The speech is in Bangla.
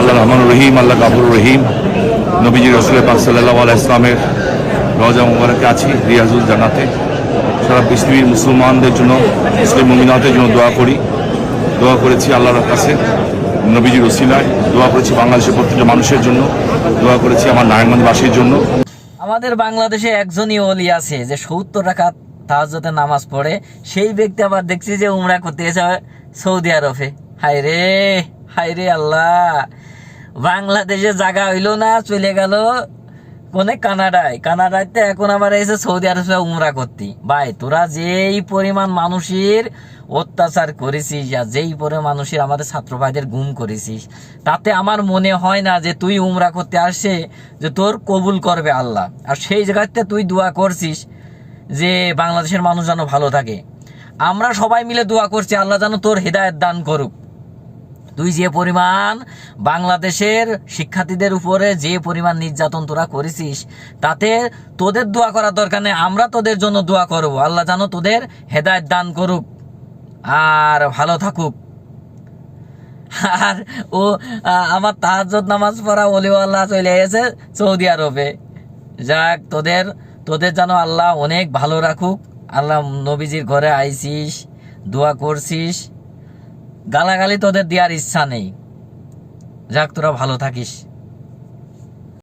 আল্লাহ রহমান রহিম আল্লাহ কাবুর রহিম। নবীজি রসুল পাক সাল্লাহ আল্লাহ ইসলামের রজা মুবারকে আছি রিয়াজুল জানাতে সারা পৃথিবীর মুসলমানদের জন্য, মুসলিম মমিনাতের জন্য দোয়া করি। দোয়া করেছি আল্লাহর কাছে। নবীজি রসিলায় দোয়া করেছি বাংলাদেশের প্রত্যেকটা মানুষের জন্য। দোয়া করেছি আমার নারায়ণগঞ্জবাসীর জন্য। আমাদের বাংলাদেশে একজনই অলি আছে, যে সত্তর রাখাত তাহাজতে নামাজ পড়ে, সেই ব্যক্তি আবার দেখছি যে উমরা করতে গেছে সৌদি আরবে। হায় রে হায় রে আল্লাহ। বাংলাদেশে জায়গা হইল না, চলে গেল কোনে? কানাডায়। কানাডায় তো এখন আবার এসে সৌদি আরবে উমরা করতি। ভাই, তোরা যেই পরিমাণ মানুষের অত্যাচার করেছিস আর যেই পরিমাণ মানুষের আমাদের ছাত্র ভাইদের গুম করেছিস, তাতে আমার মনে হয় না যে তুই উমরা করতে আসছে যে তোর কবুল করবে আল্লাহ। আর সেই জায়গাতে তুই দোয়া করছিস যে বাংলাদেশের মানুষ যেন ভালো থাকে। আমরা সবাই মিলে দোয়া করছি, আল্লাহ যেন তোর হৃদায়ত দান করুক। তুই যে পরিমাণ বাংলাদেশের শিক্ষার্থীদের উপরে যে পরিমাণ নির্যাতন তোরা করেছিস, তাতে তোদের দোয়া করার দরকার নেই, আমরা তোদের জন্য দোয়া করব। আল্লাহ যেন তোদের হেদায়ত দান করুক। আর ভালো থাকুক। আর ও আমার তাহাজ্জুদ নামাজ পড়া অলিওয়াল্লাহ চলে গেছে সৌদি আরবে। যাক, তোদের তোদের যেন আল্লাহ অনেক ভালো রাখুক। আল্লাহ নবীজির ঘরে আইছিস দোয়া করছিস। গালাগালি তোদের দেওয়ার ইচ্ছা নেই। যাক তোরা ভালো থাকিস।